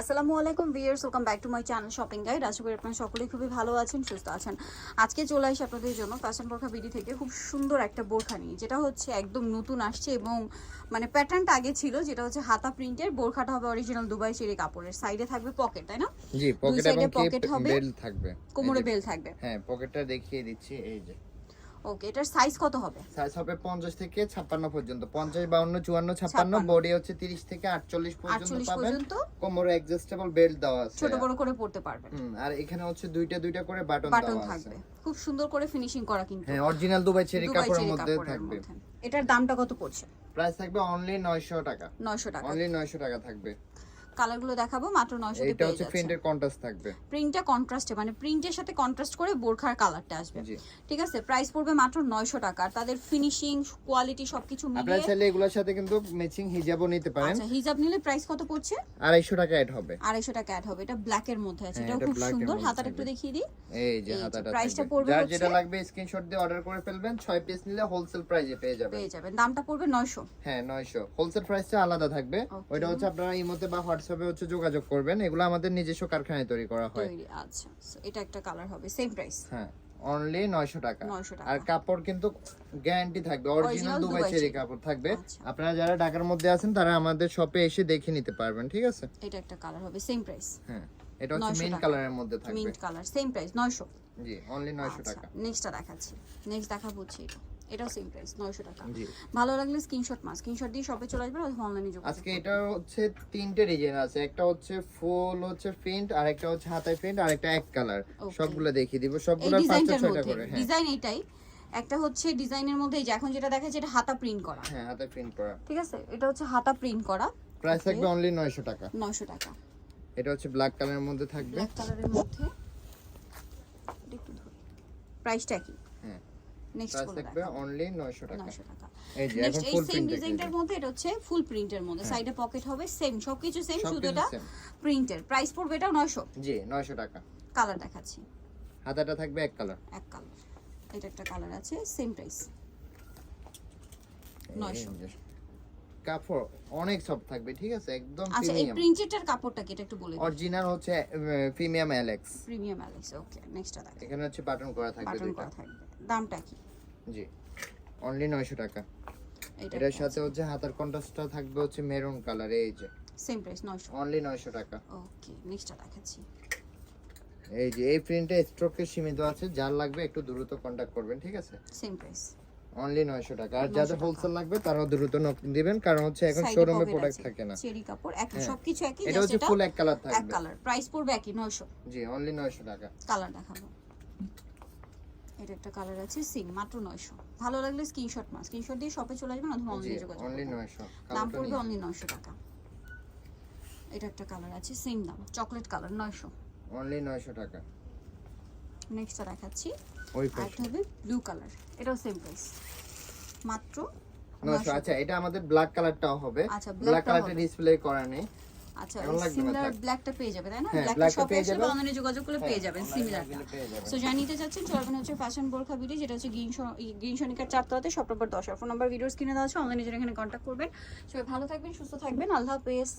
আসসালামু আলাইকুম viewers welcome back to my channel shopping guide. আশা করি আপনারা সকলেই খুবই ভালো আছেন সুস্থ আছেন। আজকে চলে আসি আপনাদের জন্য ফ্যাশন বোরখা বিডি থেকে খুব সুন্দর একটা বোরখা নিয়ে যেটা হচ্ছে একদম নতুন আসছে এবং মানে প্যাটার্নটা আগে ছিল যেটা হচ্ছে হাতা প্রিন্টের বোরখাটা হবে অরিজিনাল দুবাই চেরি কাপড়ের। সাইডে থাকবে পকেট তাই না? জি পকেট এবং pocket হবে। বেল থাকবে। কোমরে বেল থাকবে। হ্যাঁ পকেটটা দেখিয়ে দিচ্ছি এই যে। ওকে এটার সাইজ কত হবে? সাইজ হবে পঞ্চাশ থেকে ছাপ্পান্ন পর্যন্ত। পঞ্চাশ বাউন্ন চুয়ান্ন ছাপ্পান্ন 56 বডি হচ্ছে তিরিশ থেকে আটচল্লিশ পর্যন্ত আটচল্লিশ পাবেন। কোমরে অ্যাডজাস্টেবল বেল্ট দেওয়া আছে। ছোট বড় করে পড়তে পারবেন। আর এখানে হচ্ছে দুইটা দুইটা করে বাটন বাটন থাকবে। খুব সুন্দর করে ফিনিশিং করা কিন্তু। হ্যাঁ অরিজিনাল দুবাই চেরি কাপড়ের মধ্যে থাকবে। এটার দামটা কত পড়ছে? প্রাইস থাকবে অনলি নয়শো টাকা। নয়শো টাকা। অনলি নয়শো টাকা থাকবে। কালারগুলো দেখাবো মাত্র নয়শো এটা হচ্ছে প্রিন্টের কন্ট্রাস্ট থাকবে। প্রিন্টটা কন্ট্রাস্টে মানে প্রিন্টের সাথে কন্ট্রাস্ট করে বোরখার কালারটা আসবে। ঠিক আছে? প্রাইস পড়বে মাত্র নয়শো টাকা। তাদের ফিনিশিং কোয়ালিটি সবকিছু আপনারা চাইলে এগুলোর সাথে কিন্তু ম্যাচিং হিজাবও নিতে পারেন। আচ্ছা হিজাব নিলে প্রাইস কত পড়ছে? আড়াইশো টাকা অ্যাড হবে। আড়াইশো টাকা অ্যাড হবে। এটা ব্ল্যাক এর মধ্যে আছে। হ্যাঁ, এটা খুব সুন্দর। হাতাটা একটু দেখিয়ে দিই। এই যে হাতাটা প্রাইসটা পড়বে যার যেটা লাগবে স্ক্রিনশট দিয়ে অর্ডার করে ফেলবেন। 6 পিস নিলে হোলসেল প্রাইসে পেয়ে যাবেন। পেয়ে যাবেন। দামটা পড়বে নয়শো। হ্যাঁ 900 হোলসেল প্রাইসটা আলাদা থাকবে. ওইটা হচ্ছে আপনারা ইমোতে বা হোয়াটসঅ্যাপে হচ্ছে যোগাযোগ করবেন। এগুলো আমাদের নিজস্ব কারখানায় তৈরি করা হয়। আচ্ছা। এটা একটা কালার হবে সেম প্রাইস হ্যাঁ অনলি 900 টাকা। আর কাপড় কিন্তু গ্যারান্টি থাকবে অরিজিনাল দুবাই চেরি। কাপড় থাকবে। আচ্ছা। আপনারা যারা ঢাকার মধ্যে আছেন তারা আমাদের শপে এসে দেখে নিতে পারবেন ঠিক আছে? এটা একটা কালার হবে সেম প্রাইস হ্যাঁ এটা হচ্ছে 900 মেইন। কালারের মধ্যে থাকবে। মিন্ট কালার সেম প্রাইস নয়শো। জি অনলি 900 আচ্ছা টাকা। নেক্সটটা দেখাচ্ছি। নেক্সট দেখাবো হচ্ছে এটা। এটাও সেম প্রাইস নয়শো টাকা। জি। ভালো লাগলে স্ক্রিনশট মাস স্ক্রিনশট দিয়ে শপে চলে আসবেন অথবা অনলাইনে যোগাযোগ আজকে এটা হচ্ছে তিনটে ডিজাইন আছে একটা হচ্ছে ফুল হচ্ছে প্রিন্ট আর একটা হচ্ছে হাতায় প্রিন্ট আর একটা এক কালার সবগুলো দেখিয়ে দিব সবগুলো ডিজাইনটার ছয়টা করে হ্যাঁ। ডিজাইন এটাই একটা হচ্ছে ডিজাইনের মধ্যে এই যে এখন যেটা দেখাচ্ছে এটা হাতা প্রিন্ট করা। হ্যাঁ হাতায় প্রিন্ট করা। ঠিক আছে? এটা হচ্ছে হাতা প্রিন্ট করা। প্রাইস থাকবে অনলি 900 টাকা। নয়শো টাকা। এটা হচ্ছে ব্ল্যাক কালারের মধ্যে থাকবে। ব্ল্যাক কালারের মধ্যে। প্রাইসটা কি নেক্সট করে থাকবে অনলি 900 টাকা। নয়শো টাকা। এই যে এখন ফুল সেম প্রিন্ট ডিজাইনটার মধ্যে এটা হচ্ছে ফুল প্রিন্টের মধ্যে। সাইডে পকেট হবে সেম সবকিছু সেম শুধু এটা প্রিন্টের প্রাইস পড়বে এটা নয়শো। জি 900 টাকা। কালার দেখাচ্ছি। হাতাটা থাকবে এক কালার এক কালার এটা একটা কালার আছে সেম প্রাইস 900 কাপড় অনেক সফট থাকবে ঠিক আছে? একদম আচ্ছা এই প্রিমিয়াম প্রিন্টেডটার কাপড়টা কি এটা একটু বলে দিন অরিজিনাল হচ্ছে premium Alex premium Alex okay নেক্সটটা দেখেন এখানে হচ্ছে বাটন করা থাকবে বাটন করা থাকবে। দামটা কি? জি অনলি 900 টাকা। এটার সাথে হচ্ছে হাতার কন্ট্রাস্টটা থাকবে হচ্ছে মেরুন কালার এই যে। সেম প্রাইস 900 অনলি 900 টাকা। ওকে নেক্সটটা দেখাচ্ছি। এই যে এই প্রিন্টে স্ট্রোকে সীমিত আছে যার লাগবে একটু দ্রুত কন্টাক্ট করবেন ঠিক আছে? সেম প্রাইস অনলি 900 টাকা। আর 900 যাদের হোলসেল লাগবে তারাও দ্রুত নক দিবেন কারণ হচ্ছে এখন শোরুমে প্রোডাক্ট থাকে না। চেরি কাপড় একই হ্যাঁ। সবকিছু একই এটা হচ্ছে ফুল এক কালার এক কালার প্রাইস পড়বে একই 900 জি অনলি 900 টাকা। কালার দেখাবো। এটা একটা কালার আছে সিম মাত্র 900 ভালো লাগলে স্ক্রিনশট মাস স্ক্রিনশট দিয়ে শপে চলে আসবেন অথবা অনলাইনে যোগাযোগ অনলি করবেন। 900 দাম পড়বে অনলি 900 টাকা। এটা একটা কালার আছে সেম দাম চকলেট কালার 900 অনলি 900 টাকা। নেক্সটটা দেখাচ্ছি। আরেকটা পাশে। হবে ব্লু কালার এটাও সেম প্রাইস মাত্র 900 আচ্ছা এটা আমাদের ব্ল্যাক কালারটাও হবে। আচ্ছা, ব্ল্যাক কালারটা ডিসপ্লে করা নেই। আচ্ছা এখন লাগবে না, সিমিলার ব্ল্যাকটা পেয়ে যাবে তাই না? হ্যাঁ, ব্ল্যাকটা শপে এসে বা অনলাইনে যোগাযোগ পেয়ে হ্যাঁ, যাবেন সিমিলারটা পেয়ে যাবেন। সো যা নিতে চাচ্ছেন চলবেন হচ্ছে ফ্যাশন বোরখা বিডি যেটা হচ্ছে গ্রিন গ্রিন সনিকার চারতলাতে সব নম্বর দশ। ফোন নাম্বার কিনে দেওয়া আছে অনলাইনে এখানে কন্ট্যাক্ট করবেন। সবাই ভালো থাকবেন সুস্থ থাকবেন। আল্লাহ হাফেজ।